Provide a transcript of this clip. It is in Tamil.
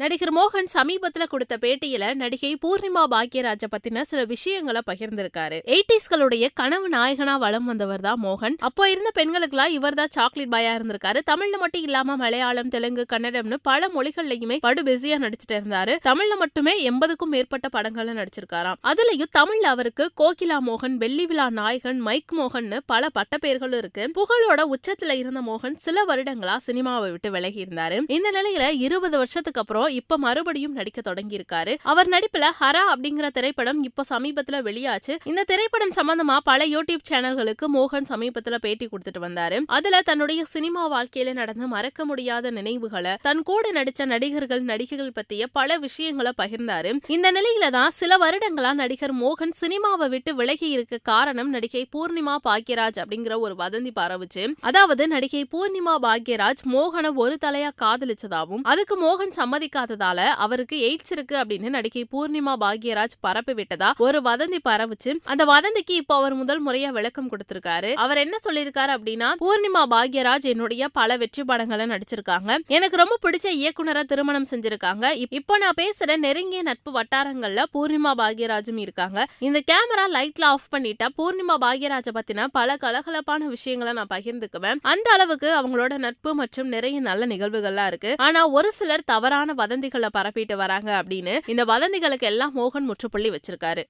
நடிகர் மோகன் சமீபத்துல கொடுத்த பேட்டியில நடிகை பூர்ணிமா பாக்யராஜ பத்தின சில விஷயங்களை பகிர்ந்திருக்காரு. எயிட்டிஸ்களுடைய கனவு நாயகனா வலம் வந்தவர் தான் மோகன். அப்போ இருந்த பெண்களுக்குலாம் இவர் தான் சாக்லேட் பாயா இருந்திருக்காரு. தமிழ்ல மட்டும் இல்லாம மலையாளம் தெலுங்கு கன்னடம்னு பல மொழிகள்லயுமே படு பிஸியா நடிச்சிட்டு இருந்தாரு. தமிழ்ல மட்டுமே எண்பதுக்கும் மேற்பட்ட படங்கள்ல நடிச்சிருக்காராம். அதுலயும் தமிழ்ல அவருக்கு கோகிலா மோகன் வெள்ளி விழா நாயகன் மைக் மோகன் பல பட்டப்பேர்களும் இருக்கு. புகழோட உச்சத்துல இருந்த மோகன் சில வருடங்களா சினிமாவை விட்டு விலகி இருந்தாரு. இந்த நிலையில இருபது வருஷத்துக்கு அப்புறம் இப்ப மறுபடியும் நடிக்க தொடங்கியிருக்காரு. அவர் நடிப்புல ஹரா அப்படிங்கிற திரைப்படம் இப்ப சமீபத்துல வெளியாச்சு. இந்த திரைப்படம் சம்பந்தமா பல யூடியூப் சேனல்களுக்கு மோகன் சமீபத்துல பேட்டி கொடுத்துட்டு வந்தாரு. அதுல தன்னுடைய சினிமா வாழ்க்கையில நடந்த மறக்க முடியாத நினைவுகளை தன் கூட நடிச்ச நடிகர்கள் நடிகைகள் பத்திய பல விஷயங்களை பகிர்ந்தாரு. இந்த நிலையில தான் சில வருடங்களா நடிகர் மோகன் சினிமாவை விட்டு விலகி இருக்க காரணம் நடிகை பூர்ணிமா பாக்யராஜ் அப்படிங்கிற ஒரு வதந்தி பரவுச்சு. அதாவது நடிகை பூர்ணிமா பாக்யராஜ் மோகனை ஒரு தலையா காதலிச்சதாகவும் அதுக்கு மோகன் சம்மதிக்க சம்மதிக்காததால அவருக்கு எய்ட்ஸ் இருக்கு அப்படின்னு நடிகை பூர்ணிமா பாக்யராஜ் பரப்பி விட்டதா ஒரு வதந்தி பரவுச்சு. அந்த வதந்திக்கு இப்போ அவர் முதல் முறையா விளக்கம் கொடுத்திருக்காரு. அவர் என்ன சொல்லியிருக்காரு அப்படின்னா பூர்ணிமா பாக்யராஜ் என்னுடைய பல வெற்றி படங்களை நடிச்சிருக்காங்க. எனக்கு ரொம்ப பிடிச்ச இயக்குனரை திருமணம் செஞ்சிருக்காங்க. இப்போ நான் பேசுற நெருங்கிய நட்பு வட்டாரங்கள்ல பூர்ணிமா பாக்யராஜும் இருக்காங்க. இந்த கேமரா லைட்ல ஆஃப் பண்ணிட்டா பூர்ணிமா பாக்யராஜ பத்தின பல கலகலப்பான விஷயங்களை நான் பகிர்ந்துக்குவேன். அந்த அளவுக்கு அவங்களோட நட்பு மற்றும் நிறைய நல்ல நிகழ்வுகள்லாம் இருக்கு. ஆனா ஒரு சிலர் தவறான வதந்திகளை பரப்பிட்டு வராங்க அப்படின்னு இந்த வதந்திகளுக்கு எல்லாம் மோகன் முற்றுப்புள்ளி வச்சிருக்காரு.